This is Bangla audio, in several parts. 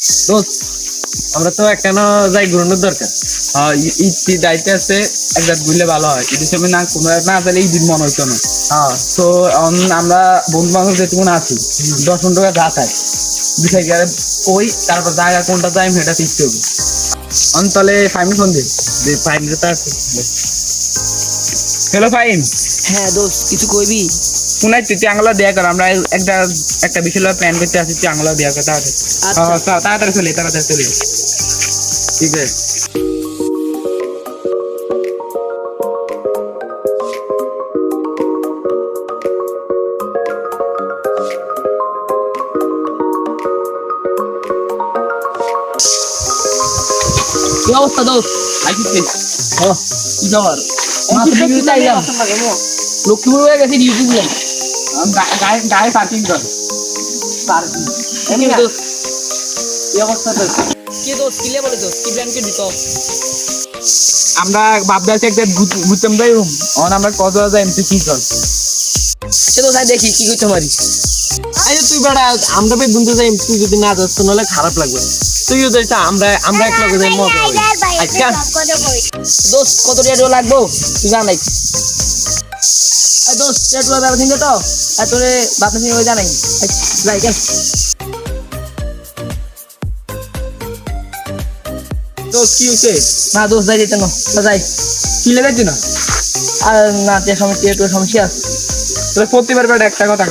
দোস্ত আমরা তো একটা না যাই ঘুরানোর দরকার। হ্যাঁ ঈদ দায়িত্বে আছে একবার ঘুরলে ভালো হয়। ঈদের সময় না কোনো না তাহলে ঈদ মনে হইতো না। হ্যাঁ। তো আমরা বন্ধু বান্ধব যেটুকুন আছি দশ পনেরো টাকা যা খাই বিষয় গেলে ওই তারপর জায়গা কোনটা যাই সেটা ঠিক হবে অন্তলে ফাইম ফোন দে। যে ফাইন যেটা আছে। হ্যালো ফাইম হ্যাঁ দোস্ত কিছু কইবি? শুনাই তুই আঙলা দেয়া কর আমরা একটা একটা বিষয় প্ল্যান করতে আসি আঙলা দেয়া কর তাড়াতাড়ি। আচ্ছা। হ্যাঁ, তাড়াতাড়ি চলে তাড়াতাড়ি চলে। ঠিক আছে। কি অবস্থা দোস্ত? আসিস কি খবর? লক্ষ্মীপুর হয়ে গেছে ডিউটি দিলাম গায়ে গায়ে পার্কিং কর। এমনি দোস্ত কি অবস্থা তোর? কি দোস্ত কিলে বলে দোস্ত কি প্ল্যান করবি তো আমরা ভাবতে একটা ঘুরতাম যাই অন আমরা কত যাই এমনি কি কর। সে তো তাই দেখি কি করতে পারি? আরে তুই বেড়া আমরা যাই তুই যদি না যাস তো নাহলে খারাপ লাগবে। তুইও যাইস আমরা আমরা এক লগে যাই মজা হবে আচ্ছা দোস্ত কত টাকা লাগবো? তুই জানাই। এই দোস্ত রেটগুলো তো। আর তোরে বাপনা সিং ওই জানাই। যাই কেন তো কি হয়েছে না দোস্ত যাই যেতে না যাই। কি লেগেছে না? আর না তে সমস্যা একটু সমস্যা। আছে তোরা প্রতিবার বেটা একটা কথা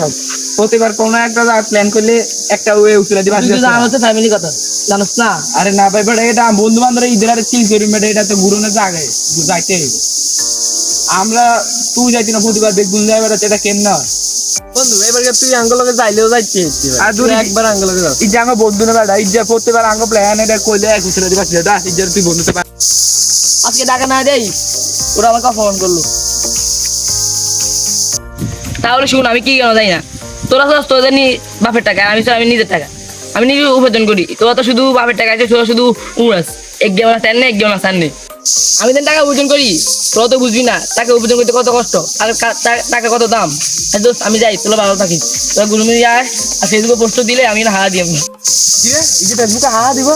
প্রতিবার কোনো একটা প্ল্যান করলে একটা ওয়ে উঠলে দিবা তুই তো তো ফ্যামিলি কথা জানোস না? আরে না ভাই বেটা এটা বন্ধু বান্ধব ঈদের আরে চিল করি বেটা এটা তো ঘুরনের জায়গায়। যাইতে। আমরা তুই যাইতি না প্রতিবার বেগুন যাই বেটা এটা কেমন হয়? বন্ধু এবার তুই আঙ্গলকে যাইলেও যাইছি আর দূরে- একবার আঙ্গলকে যাও ইজ্জা আমার বন্ধু না বেটা ইজ্জা প্রতিবার আঙ্গ প্ল্যান এটা কইলে এক দিবা সেটা ইজ্জার তুই বন্ধুতে পার আজকে টাকা না দেই ওরা আমাকে অপমান করল। তাহলে শুন আমি কি কেন যাই না? তোরা তো তোদের নি বাপের টাকা আমি তো আমি নিজের টাকা। আমি নিজে উপার্জন করি। তোরা তো শুধু বাপের টাকা আছে তোরা শুধু উড়াস। এক গেম না নেই এক গেম না নেই আমি যেন টাকা উপার্জন করি তোরা তো বুঝবি না টাকা উপার্জন করতে কত কষ্ট আর টাকা কত দাম? দোস্ত আমি যাই তোরা ভালো থাকিস তোরা গুরুমি আয় আর ফেসবুকে পোস্ট দিলে আমি না হারা দিয়ে এই যে ফেসবুকে দিব?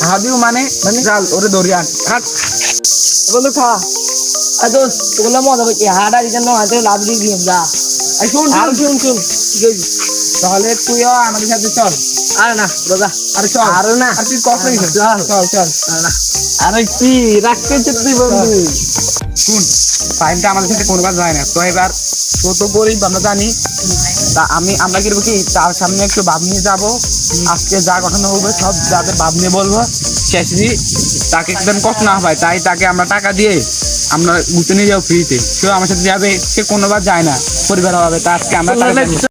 হাহা দিব মানে? মানে? চাল ওরে আন। হাট। বন্ধু খা। আর দোস্ত তোগুলো মজা পাচ্ছি হাড়া দিতে নয় তো লাভ দিয়ে দিলাম যা। শুন আর শুন শুন। শুন করবি তাহলে তুইও আমাদের সাথে চল। আরে না রোজা আরে চল। আরে না। আর তুই নিস চল। চল চল। আরে কি? রাখতে তুই বন্ধু। শুন টাইমটা আমাদের সাথে কোনো কাজ যায় না। তো এবার তো তো গরিব আমরা জানি। তা আমি আমরা কি কি তার সামনে একটু ভাব নিয়ে যাব। আজকে যা ঘটনা হবে সব যাদের ভাব নিয়ে বলব শেষে তাকে একদম কষ্ট না হয় তাই তাকে আমরা টাকা দিয়ে আমরা ঘুরতে নিয়ে যাব ফ্রিতে কেউ আমার সাথে যাবে সে কোনোবার যায় না পরিবার হবে তা আজকে আমরা